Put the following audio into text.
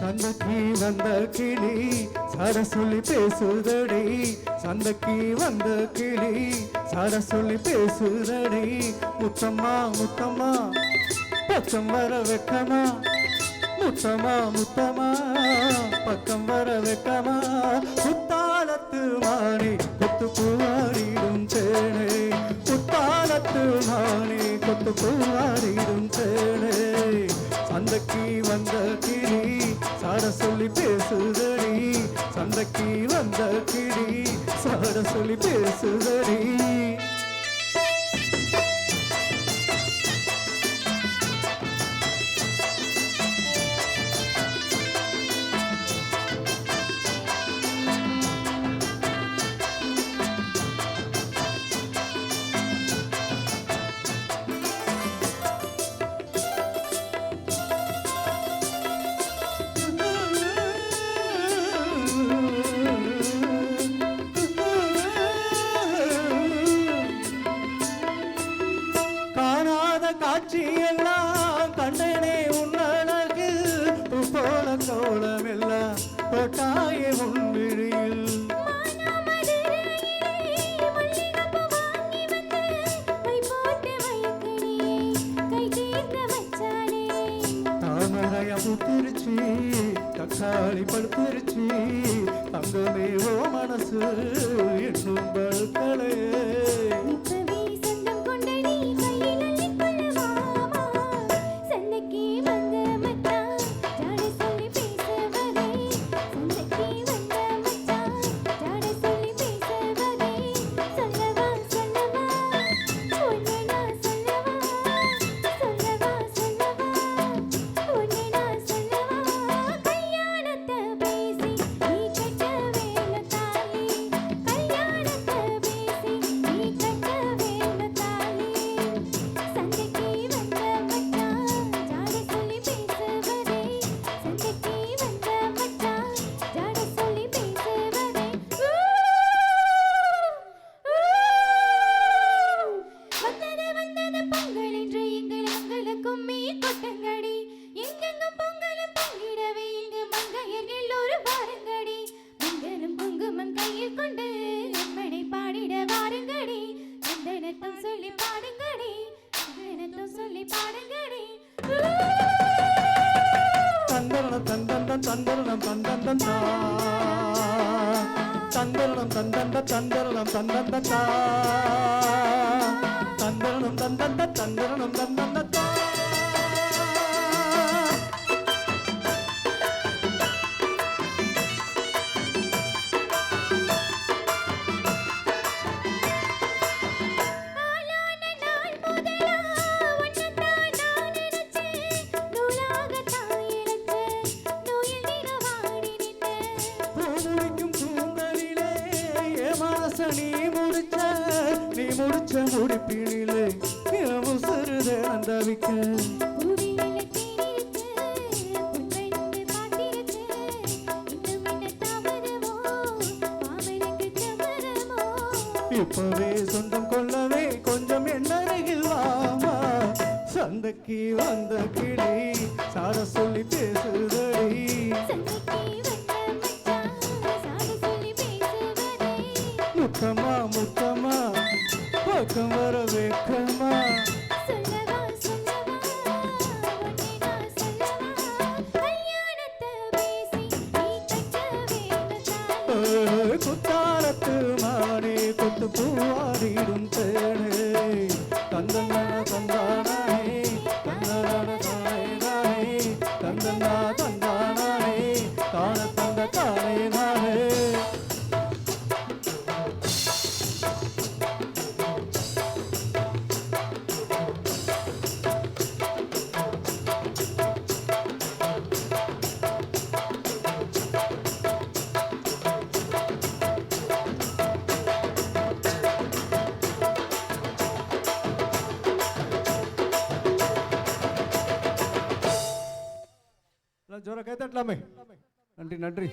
சந்தைக்கு வந்த கிளி சட சொல்லி பேசுதடி. சந்தைக்கு வந்த கிளி சட சொல்லி பேசுதடி. முத்தம்மா முத்தம்மா பச்சம் வர வெக்கமா? முத்தமா முத்தமா பக்கம் வர வெக்கமா? புத்தாலத்து மாறி கொத்து பூவாடிடும் தேனே. புத்தாலத்து மாறி கொத்து பூவாடிடும் தேனே. சந்தைக்கு வந்த கிளி சாட சொல்லி பேசுதடி. சந்தைக்கு வந்த கிடி சாட சொல்லி பேசுதடி. தக்காளி படுத்துருச்சு அங்கமே ஓ மனசு என்னும் பொங்கல் என்று எங்கள் மங்களுக்கு மீ கொட்டங்கடி. எங்கெங்கும் பொங்கலும் பொங்கிடவே இங்கு மங்கையர் எல்லோரும் வாருங்கடி. மங்களம் குங்குமம் கையில் கொண்டு அம்மனை பாடிட வாருங்கடி. சந்தனத்தம் சொல்லி பாடுங்கடி சந்தனத்தம் சொல்லி பாடுங்கடி. தந்தரணம் தந்தந்த தந்தரணம் தந்தந்த தந்தரணம் தந்தந்த தந்தரணம் தந்தரணம் தந்தந்த தந்தரணம் தந்தந்த நீ முடிச்ச நீ முடிச்ச முடிப்பினிலே இரவு சிறுதே அந்தவிக்க இப்பவே சொந்தம் கொள்ளவே கொஞ்சம் என்னருகில் வாமா. சந்தைக்கு வந்த கிளி சார சொல்லி பேசுதடி. கொத்து பூவாடிடும் தேனே. தந்தன தந்தானே தந்தன தானே தானே தந்தனா தந்தானே தான தந்த தானே தானே ஜோர கைத்தட்டலாமே நன்றி நன்றி.